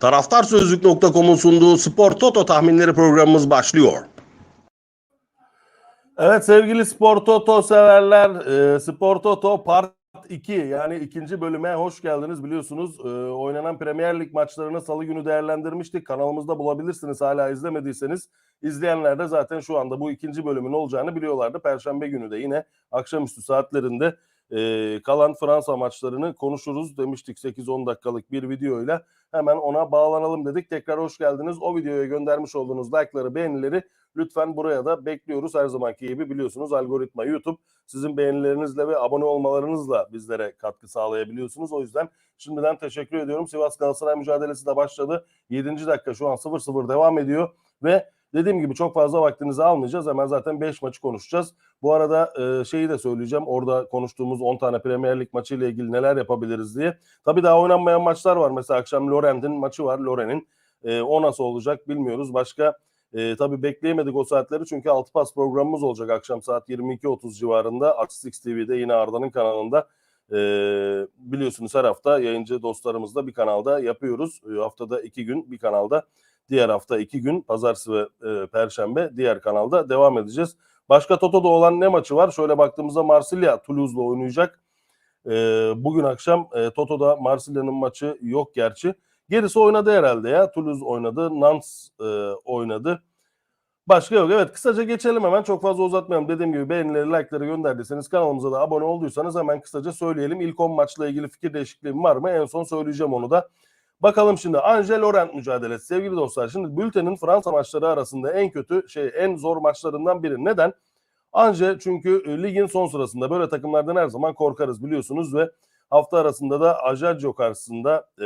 Taraftarsözlük.com'un sunduğu Spor Toto tahminleri programımız başlıyor. Evet sevgili Spor Toto severler, e, Spor Toto Part 2 yani ikinci bölüme hoş geldiniz. Biliyorsunuz e, oynanan Premier Lig maçlarını salı günü değerlendirmiştik. Kanalımızda bulabilirsiniz hala izlemediyseniz. İzleyenler de zaten şu anda bu ikinci bölümün olacağını biliyorlardı. Perşembe günü de yine akşamüstü saatlerinde e, kalan Fransa maçlarını konuşuruz demiştik 8-10 dakikalık bir videoyla. Hemen ona bağlanalım dedik. Tekrar hoş geldiniz. O videoya göndermiş olduğunuz like'ları, beğenileri lütfen buraya da bekliyoruz. Her zamanki gibi biliyorsunuz algoritma YouTube sizin beğenilerinizle ve abone olmalarınızla bizlere katkı sağlayabiliyorsunuz. O yüzden şimdiden teşekkür ediyorum. Sivas Galatasaray mücadelesi de başladı. 7. dakika şu an 0-0 devam ediyor ve Dediğim gibi çok fazla vaktinizi almayacağız. Hemen zaten 5 maçı konuşacağız. Bu arada e, şeyi de söyleyeceğim. Orada konuştuğumuz 10 tane Premier Lig maçı ile ilgili neler yapabiliriz diye. Tabii daha oynanmayan maçlar var. Mesela akşam Lorent'in maçı var. Loren'in. E, o nasıl olacak bilmiyoruz. Başka e, tabii bekleyemedik o saatleri çünkü 6 pas programımız olacak akşam saat 22.30 civarında. Aksix TV'de yine Arda'nın kanalında. E, biliyorsunuz her hafta yayıncı dostlarımızla bir kanalda yapıyoruz. E, haftada iki gün bir kanalda Diğer hafta iki gün pazartesi ve e, perşembe diğer kanalda devam edeceğiz. Başka Toto'da olan ne maçı var? Şöyle baktığımızda Marsilya Toulouse'la oynayacak. E, bugün akşam e, Toto'da Marsilya'nın maçı yok gerçi. Gerisi oynadı herhalde ya. Toulouse oynadı, Nantes e, oynadı. Başka yok. Evet kısaca geçelim hemen. Çok fazla uzatmayalım. Dediğim gibi beğenileri, like'ları gönderdiyseniz kanalımıza da abone olduysanız hemen kısaca söyleyelim. İlk 10 maçla ilgili fikir değişikliğim var mı? En son söyleyeceğim onu da. Bakalım şimdi Angel Laurent mücadelesi sevgili dostlar. Şimdi bültenin Fransa maçları arasında en kötü şey en zor maçlarından biri. Neden? Ange çünkü e, ligin son sırasında böyle takımlardan her zaman korkarız biliyorsunuz ve hafta arasında da Ajaccio karşısında e,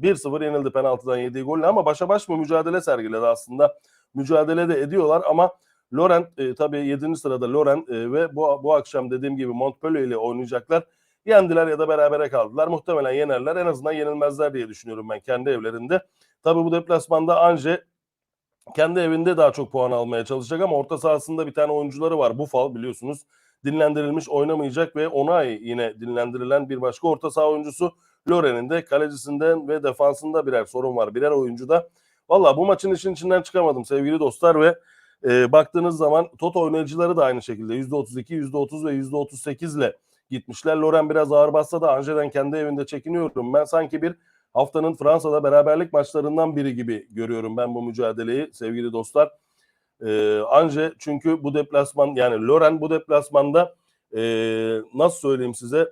1-0 yenildi penaltıdan yediği golle ama başa baş mı mücadele sergiledi aslında. Mücadele de ediyorlar ama Laurent e, tabii 7. sırada Laurent e, ve bu, bu akşam dediğim gibi Montpellier ile oynayacaklar. Yendiler ya da berabere kaldılar. Muhtemelen yenerler. En azından yenilmezler diye düşünüyorum ben kendi evlerinde. Tabii bu deplasmanda Anje kendi evinde daha çok puan almaya çalışacak ama orta sahasında bir tane oyuncuları var. Bufal biliyorsunuz dinlendirilmiş oynamayacak ve Onay yine dinlendirilen bir başka orta saha oyuncusu. Loren'in de kalecisinden ve defansında birer sorun var. Birer oyuncuda. Valla bu maçın işin içinden çıkamadım sevgili dostlar ve e, baktığınız zaman Toto oynayıcıları da aynı şekilde %32, %30 ve %38 ile gitmişler. Loren biraz ağır bassa da Ange'den kendi evinde çekiniyorum. Ben sanki bir haftanın Fransa'da beraberlik maçlarından biri gibi görüyorum ben bu mücadeleyi sevgili dostlar. Ee, Ange çünkü bu deplasman yani Loren bu deplasmanda e, nasıl söyleyeyim size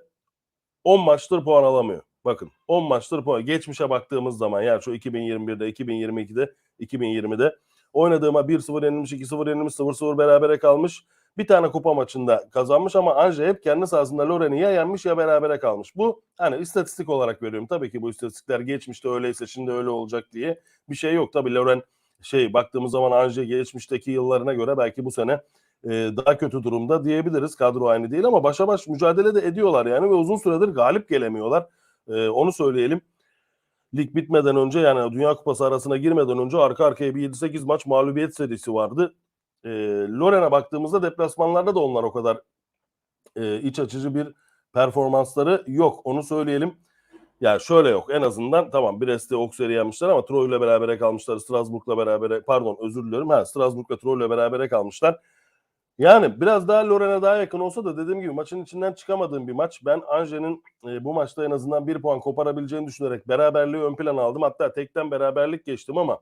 10 maçtır puan alamıyor. Bakın 10 maçtır puan. Geçmişe baktığımız zaman yani şu 2021'de, 2022'de, 2020'de oynadığıma 1-0 yenilmiş, 2-0 yenilmiş, 0-0 berabere kalmış bir tane kupa maçında kazanmış ama Anje hep kendi sahasında Loren'i ya yenmiş ya berabere kalmış. Bu hani istatistik olarak veriyorum. Tabii ki bu istatistikler geçmişte öyleyse şimdi öyle olacak diye bir şey yok. Tabii Loren şey baktığımız zaman Anje geçmişteki yıllarına göre belki bu sene e, daha kötü durumda diyebiliriz. Kadro aynı değil ama başa baş mücadele de ediyorlar yani ve uzun süredir galip gelemiyorlar. E, onu söyleyelim. Lig bitmeden önce yani Dünya Kupası arasına girmeden önce arka arkaya bir 7-8 maç mağlubiyet serisi vardı. E, Loren'e baktığımızda deplasmanlarda da onlar o kadar e, iç açıcı bir performansları yok. Onu söyleyelim. Yani şöyle yok. En azından tamam Brest'te Auxerre'i yenmişler ama Troyes ile berabere kalmışlar. Strasbourg'la berabere pardon özür diliyorum. Ha Strasbourg'la Troyes ile berabere kalmışlar. Yani biraz daha Loren'e daha yakın olsa da dediğim gibi maçın içinden çıkamadığım bir maç. Ben Ange'nin e, bu maçta en azından bir puan koparabileceğini düşünerek beraberliği ön plana aldım. Hatta tekten beraberlik geçtim ama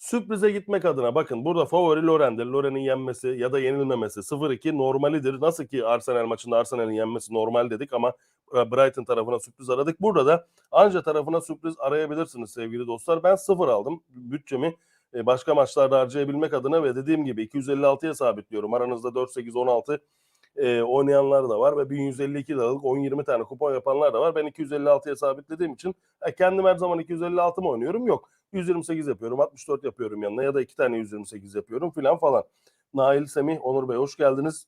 Sürprize gitmek adına bakın burada favori Loren'dir. Loren'in yenmesi ya da yenilmemesi 0-2 normalidir. Nasıl ki Arsenal maçında Arsenal'in yenmesi normal dedik ama e, Brighton tarafına sürpriz aradık. Burada da anca tarafına sürpriz arayabilirsiniz sevgili dostlar. Ben 0 aldım bütçemi e, başka maçlarda harcayabilmek adına ve dediğim gibi 256'ya sabitliyorum. Aranızda 4-8-16 e, oynayanlar da var ve 1152 liralık 10-20 tane kupon yapanlar da var. Ben 256'ya sabitlediğim için e, kendim her zaman 256 mı oynuyorum? Yok. 128 yapıyorum, 64 yapıyorum yanına ya da iki tane 128 yapıyorum filan falan. Nail, Semih, Onur Bey hoş geldiniz.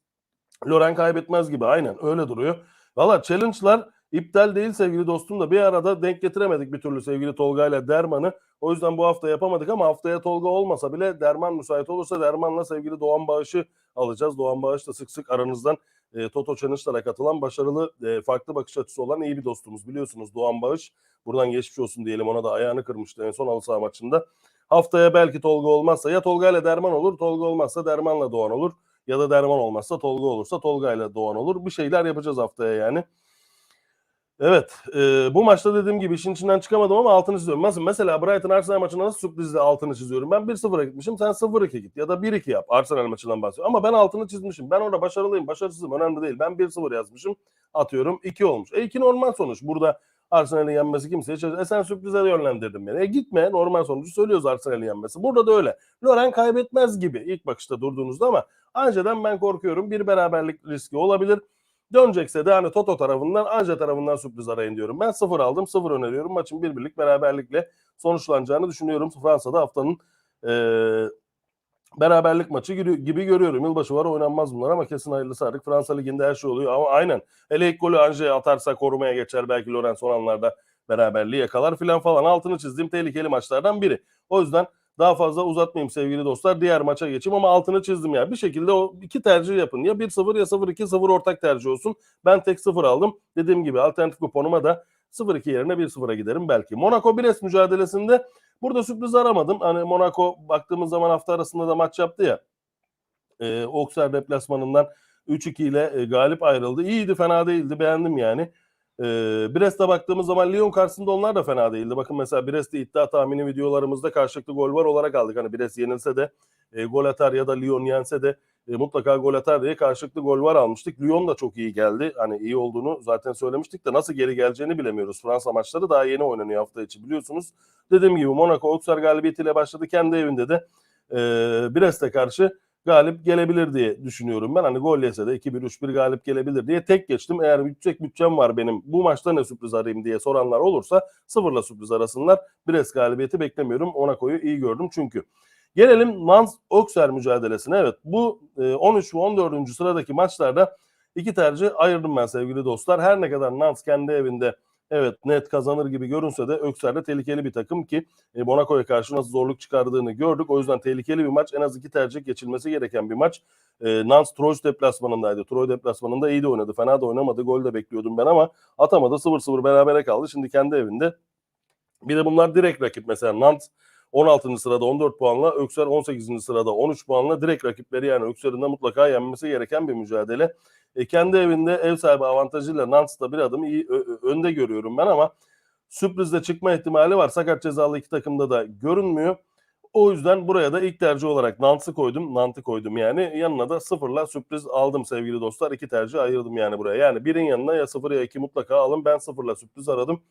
Loren kaybetmez gibi aynen öyle duruyor. Valla challenge'lar iptal değil sevgili dostum da bir arada denk getiremedik bir türlü sevgili Tolga ile Derman'ı. O yüzden bu hafta yapamadık ama haftaya Tolga olmasa bile Derman müsait olursa Derman'la sevgili Doğan Bağış'ı alacağız. Doğan Bağış da sık sık aranızdan e, Toto Challenge'lara katılan başarılı e, farklı bakış açısı olan iyi bir dostumuz biliyorsunuz Doğan Bağış. Buradan geçmiş olsun diyelim ona da ayağını kırmıştı en son halı saha maçında. Haftaya belki Tolga olmazsa ya Tolga ile Derman olur, Tolga olmazsa Derman'la Doğan olur. Ya da Derman olmazsa Tolga olursa Tolga ile Doğan olur. Bir şeyler yapacağız haftaya yani. Evet, e, bu maçta dediğim gibi işin içinden çıkamadım ama altını çiziyorum. Mesela, mesela Brighton Arsenal maçında nasıl sürprizle altını çiziyorum? Ben 1-0'a gitmişim, sen 0-2 git ya da 1-2 yap. Arsenal maçından bahsediyorum. Ama ben altını çizmişim. Ben orada başarılıyım, başarısızım önemli değil. Ben 1-0 yazmışım, atıyorum 2 olmuş. E 2 normal sonuç. Burada Arsenal'in yenmesi kimseye çalışıyor. E sen sürprize yönlendirdin beni. E gitme normal sonucu söylüyoruz Arsenal'in yenmesi. Burada da öyle. Loren kaybetmez gibi ilk bakışta durduğunuzda ama önceden ben korkuyorum. Bir beraberlik riski olabilir. Dönecekse de hani Toto tarafından Anje tarafından sürpriz arayın diyorum. Ben sıfır aldım. Sıfır öneriyorum. Maçın bir birlik beraberlikle sonuçlanacağını düşünüyorum. Fransa'da haftanın e, beraberlik maçı gibi görüyorum. Yılbaşı var oynanmaz bunlar ama kesin hayırlısı artık. Fransa Ligi'nde her şey oluyor ama aynen. Hele ilk golü Anje'ye atarsa korumaya geçer. Belki Loren son anlarda beraberliği yakalar filan falan. Altını çizdiğim tehlikeli maçlardan biri. O yüzden daha fazla uzatmayayım sevgili dostlar. Diğer maça geçeyim ama altını çizdim ya. Bir şekilde o iki tercih yapın. Ya 1-0 ya 0-2 0 ortak tercih olsun. Ben tek 0 aldım. Dediğim gibi alternatif kuponuma da 0-2 yerine 1-0'a giderim belki. Monaco Brest mücadelesinde burada sürpriz aramadım. Hani Monaco baktığımız zaman hafta arasında da maç yaptı ya. E, Auxerre deplasmanından 3-2 ile e, galip ayrıldı. İyiydi, fena değildi. Beğendim yani. E, Brest'e baktığımız zaman Lyon karşısında onlar da fena değildi. Bakın mesela Brest'te iddia tahmini videolarımızda karşılıklı gol var olarak aldık. Hani Brest yenilse de e, gol atar ya da Lyon yense de e, mutlaka gol atar diye karşılıklı gol var almıştık. Lyon da çok iyi geldi. Hani iyi olduğunu zaten söylemiştik de nasıl geri geleceğini bilemiyoruz. Fransa maçları daha yeni oynanıyor hafta içi biliyorsunuz. Dediğim gibi Monaco Auxerre galibiyetiyle başladı. Kendi evinde de e, Brest'e karşı galip gelebilir diye düşünüyorum ben. Hani gol yese de 2-1-3-1 galip gelebilir diye tek geçtim. Eğer yüksek bütçem var benim bu maçta ne sürpriz arayayım diye soranlar olursa sıfırla sürpriz arasınlar. Brest galibiyeti beklemiyorum. Monaco'yu iyi gördüm çünkü. Gelelim Mans Auxerre mücadelesine. Evet bu e, 13 ve 14. sıradaki maçlarda iki tercih ayırdım ben sevgili dostlar. Her ne kadar Nantes kendi evinde evet net kazanır gibi görünse de Auxerre tehlikeli bir takım ki e, Monaco'ya karşı nasıl zorluk çıkardığını gördük. O yüzden tehlikeli bir maç. En az iki tercih geçilmesi gereken bir maç. E, Nantes Troyes deplasmanındaydı. Troyes deplasmanında iyi de oynadı. Fena da oynamadı. Gol de bekliyordum ben ama atamadı. 0-0 berabere kaldı. Şimdi kendi evinde. Bir de bunlar direkt rakip. Mesela Nantes 16. sırada 14 puanla, Öksel 18. sırada 13 puanla direkt rakipleri yani Öksel'in de mutlaka yenmesi gereken bir mücadele. E, kendi evinde ev sahibi avantajıyla Nantes'ta bir adım iyi önde görüyorum ben ama sürprizde çıkma ihtimali var. Sakat cezalı iki takımda da görünmüyor. O yüzden buraya da ilk tercih olarak Nantes'ı koydum. Nant'ı koydum yani. Yanına da sıfırla sürpriz aldım sevgili dostlar. İki tercih ayırdım yani buraya. Yani birin yanına ya sıfır ya iki mutlaka alın. Ben sıfırla sürpriz aradım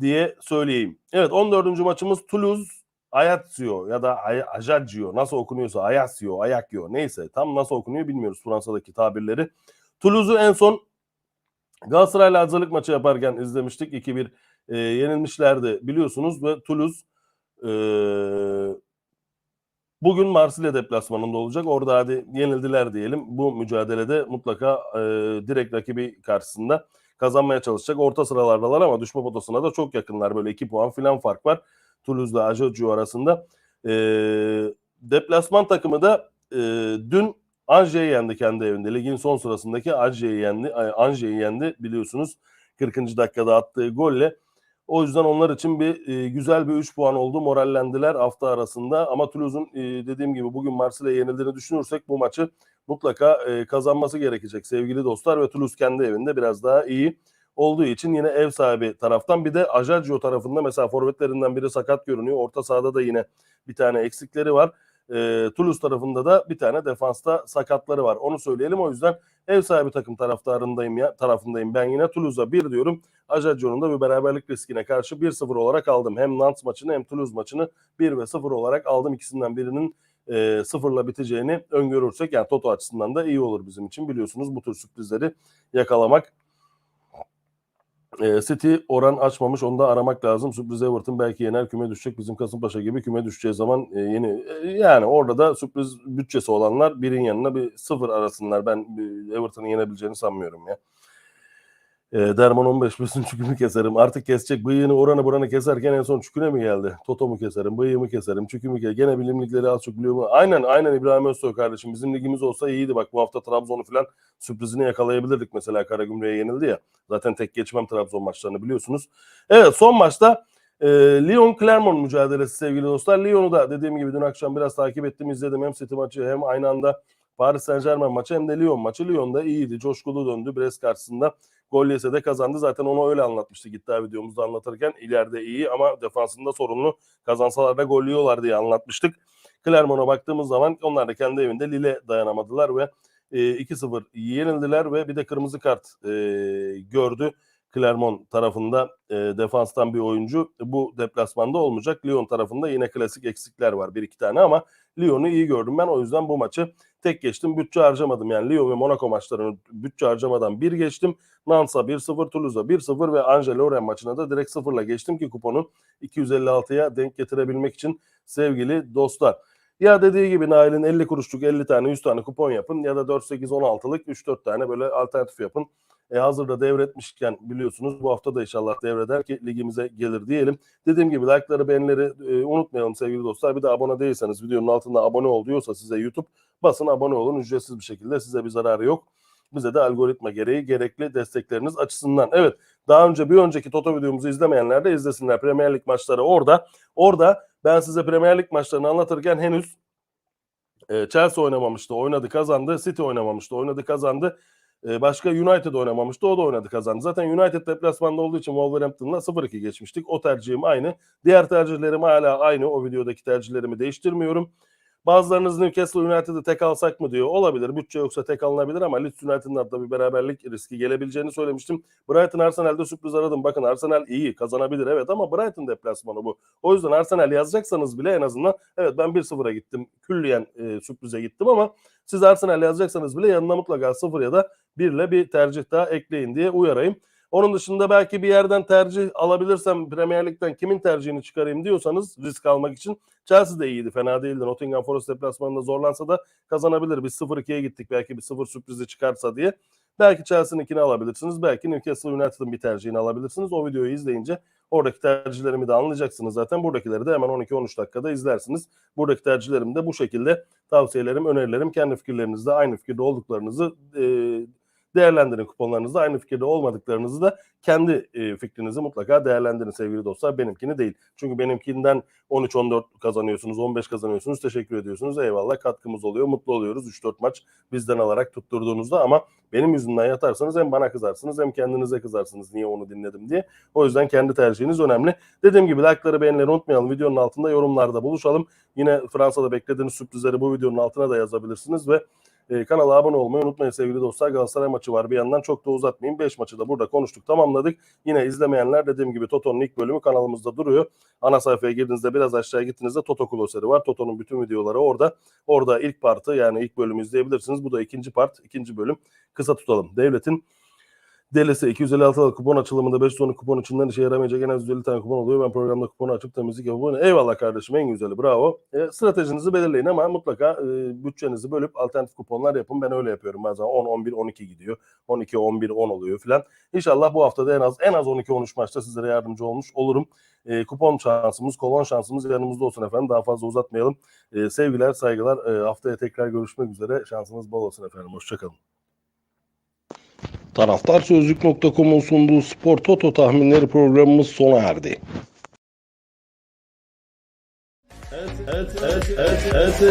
diye söyleyeyim. Evet 14. maçımız Toulouse Ajaccio ya da Ay- Ajaccio nasıl okunuyorsa Ajaccio, Ayakyo neyse tam nasıl okunuyor bilmiyoruz Fransa'daki tabirleri. Toulouse'u en son Galatasaray'la hazırlık maçı yaparken izlemiştik. 2-1 e, yenilmişlerdi biliyorsunuz ve Toulouse e, bugün Marsilya deplasmanında olacak. Orada hadi yenildiler diyelim. Bu mücadelede mutlaka e, direkt rakibi karşısında kazanmaya çalışacak. Orta sıralardalar ama düşme potasına da çok yakınlar. Böyle 2 puan filan fark var. Toulouse'la Ajaccio arasında. E, deplasman takımı da e, dün Angers yendi kendi evinde. Ligin son sırasındaki Angers yendi. Angers yendi biliyorsunuz. 40. dakikada attığı golle. O yüzden onlar için bir e, güzel bir 3 puan oldu. Morallendiler hafta arasında. Ama Toulouse'un e, dediğim gibi bugün Marsilya'ya yenildiğini düşünürsek bu maçı mutlaka e, kazanması gerekecek sevgili dostlar. Ve Toulouse kendi evinde biraz daha iyi olduğu için yine ev sahibi taraftan bir de Ajaccio tarafında mesela forvetlerinden biri sakat görünüyor. Orta sahada da yine bir tane eksikleri var. E, Toulouse tarafında da bir tane defansta sakatları var. Onu söyleyelim. O yüzden ev sahibi takım taraftarındayım ya tarafındayım. Ben yine Toulouse'a 1 diyorum. Ajaccio'nun da bir beraberlik riskine karşı 1-0 olarak aldım. Hem Nantes maçını hem Toulouse maçını 1 ve 0 olarak aldım. İkisinden birinin e, sıfırla biteceğini öngörürsek yani Toto açısından da iyi olur bizim için. Biliyorsunuz bu tür sürprizleri yakalamak e, City oran açmamış onu da aramak lazım. Sürpriz Everton belki yener küme düşecek. Bizim Kasımpaşa gibi küme düşeceği zaman e, yeni e, yani orada da sürpriz bütçesi olanlar birin yanına bir sıfır arasınlar. Ben e, Everton'ın yenebileceğini sanmıyorum ya. E, Derman 15 besin çükümü keserim. Artık kesecek bıyığını oranı buranı keserken en son çüküne mi geldi? Totomu keserim, bıyığımı keserim, çükümü keserim. Gene bilimlikleri az çok biliyor mu? Aynen aynen İbrahim Özsoy kardeşim. Bizim ligimiz olsa iyiydi. Bak bu hafta Trabzon'u falan sürprizini yakalayabilirdik mesela Karagümrük'e yenildi ya. Zaten tek geçmem Trabzon maçlarını biliyorsunuz. Evet son maçta e, Lyon Clermont mücadelesi sevgili dostlar. Lyon'u da dediğim gibi dün akşam biraz takip ettim, izledim. Hem City maçı hem aynı anda Paris Saint Germain maçı hem de Lyon maçı. Lyon da iyiydi, coşkulu döndü. Brest karşısında gol yese de kazandı. Zaten onu öyle anlatmıştık iddia videomuzda anlatırken. ileride iyi ama defansında sorunlu. Kazansalar da gol yiyorlar diye anlatmıştık. Clermont'a baktığımız zaman onlar da kendi evinde Lille dayanamadılar ve e, 2-0 yenildiler ve bir de kırmızı kart e, gördü. Clermont tarafında e, defanstan bir oyuncu bu deplasmanda olmayacak. Lyon tarafında yine klasik eksikler var bir iki tane ama Lyon'u iyi gördüm ben. O yüzden bu maçı tek geçtim. Bütçe harcamadım. Yani Lyon ve Monaco maçlarını bütçe harcamadan bir geçtim. Nansa 1-0, Toulouse'a 1-0 ve Angers Lorient maçına da direkt 0'la geçtim ki kuponu 256'ya denk getirebilmek için sevgili dostlar. Ya dediği gibi Nail'in 50 kuruşluk 50 tane 100 tane kupon yapın ya da 4-8-16'lık 3-4 tane böyle alternatif yapın. E, hazırda devretmişken biliyorsunuz bu hafta da inşallah devreder ki ligimize gelir diyelim. Dediğim gibi like'ları beğenileri e, unutmayalım sevgili dostlar. Bir de abone değilseniz videonun altında abone ol diyorsa size YouTube basın abone olun ücretsiz bir şekilde size bir zararı yok. Bize de algoritma gereği gerekli destekleriniz açısından. Evet daha önce bir önceki Toto videomuzu izlemeyenler de izlesinler. Premier Lig maçları orada. Orada ben size Premier Lig maçlarını anlatırken henüz e, Chelsea oynamamıştı, oynadı kazandı. City oynamamıştı, oynadı kazandı. E, başka United oynamamıştı, o da oynadı kazandı. Zaten United deplasmanda olduğu için Wolverhampton'la 0-2 geçmiştik. O tercihim aynı. Diğer tercihlerim hala aynı. O videodaki tercihlerimi değiştirmiyorum. Bazılarınız Newcastle United'ı tek alsak mı diyor. Olabilir. Bütçe yoksa tek alınabilir ama Leeds United'ın da bir beraberlik riski gelebileceğini söylemiştim. Brighton Arsenal'de sürpriz aradım. Bakın Arsenal iyi kazanabilir evet ama Brighton deplasmanı bu. O yüzden Arsenal yazacaksanız bile en azından evet ben 1-0'a gittim. Külliyen e, sürprize gittim ama siz Arsenal yazacaksanız bile yanına mutlaka 0 ya da 1 ile bir tercih daha ekleyin diye uyarayım. Onun dışında belki bir yerden tercih alabilirsem Premier Lig'den kimin tercihini çıkarayım diyorsanız risk almak için Chelsea de iyiydi. Fena değildi. Nottingham Forest deplasmanında zorlansa da kazanabilir. Biz 0-2'ye gittik belki bir 0 sürprizi çıkarsa diye. Belki Chelsea'ninkini alabilirsiniz. Belki Newcastle United'ın bir tercihini alabilirsiniz. O videoyu izleyince oradaki tercihlerimi de anlayacaksınız zaten. Buradakileri de hemen 12-13 dakikada izlersiniz. Buradaki tercihlerim de bu şekilde tavsiyelerim, önerilerim, kendi fikirlerinizde aynı fikirde olduklarınızı e, değerlendirin kuponlarınızda. Aynı fikirde olmadıklarınızı da kendi e, fikrinizi mutlaka değerlendirin sevgili dostlar. Benimkini değil. Çünkü benimkinden 13-14 kazanıyorsunuz, 15 kazanıyorsunuz. Teşekkür ediyorsunuz. Eyvallah katkımız oluyor. Mutlu oluyoruz. 3-4 maç bizden alarak tutturduğunuzda ama benim yüzümden yatarsanız hem bana kızarsınız hem kendinize kızarsınız niye onu dinledim diye. O yüzden kendi tercihiniz önemli. Dediğim gibi like'ları beğenileri unutmayalım. Videonun altında yorumlarda buluşalım. Yine Fransa'da beklediğiniz sürprizleri bu videonun altına da yazabilirsiniz ve e, kanala abone olmayı unutmayın sevgili dostlar. Galatasaray maçı var bir yandan çok da uzatmayayım. 5 maçı da burada konuştuk tamamladık. Yine izlemeyenler dediğim gibi Toto'nun ilk bölümü kanalımızda duruyor. Ana sayfaya girdiğinizde biraz aşağıya gittiğinizde Toto Kloseri var. Toto'nun bütün videoları orada. Orada ilk partı yani ilk bölümü izleyebilirsiniz. Bu da ikinci part, ikinci bölüm. Kısa tutalım. Devletin Delisi 256 liralık kupon açılımında 5 tonu kupon içinden işe yaramayacak en az 150 tane kupon oluyor. Ben programda kuponu açıp temizlik yapıyorum. Eyvallah kardeşim en güzeli bravo. E, stratejinizi belirleyin ama mutlaka e, bütçenizi bölüp alternatif kuponlar yapın. Ben öyle yapıyorum bazen 10, 11, 12 gidiyor. 12, 11, 10 oluyor filan. İnşallah bu haftada en az en az 12-13 maçta sizlere yardımcı olmuş olurum. E, kupon şansımız, kolon şansımız yanımızda olsun efendim. Daha fazla uzatmayalım. E, sevgiler, saygılar. E, haftaya tekrar görüşmek üzere. Şansınız bol olsun efendim. Hoşçakalın. Taraftarsözlük.com'un sunduğu Spor Toto tahminleri programımız sona erdi. Evet, evet, evet, evet, evet.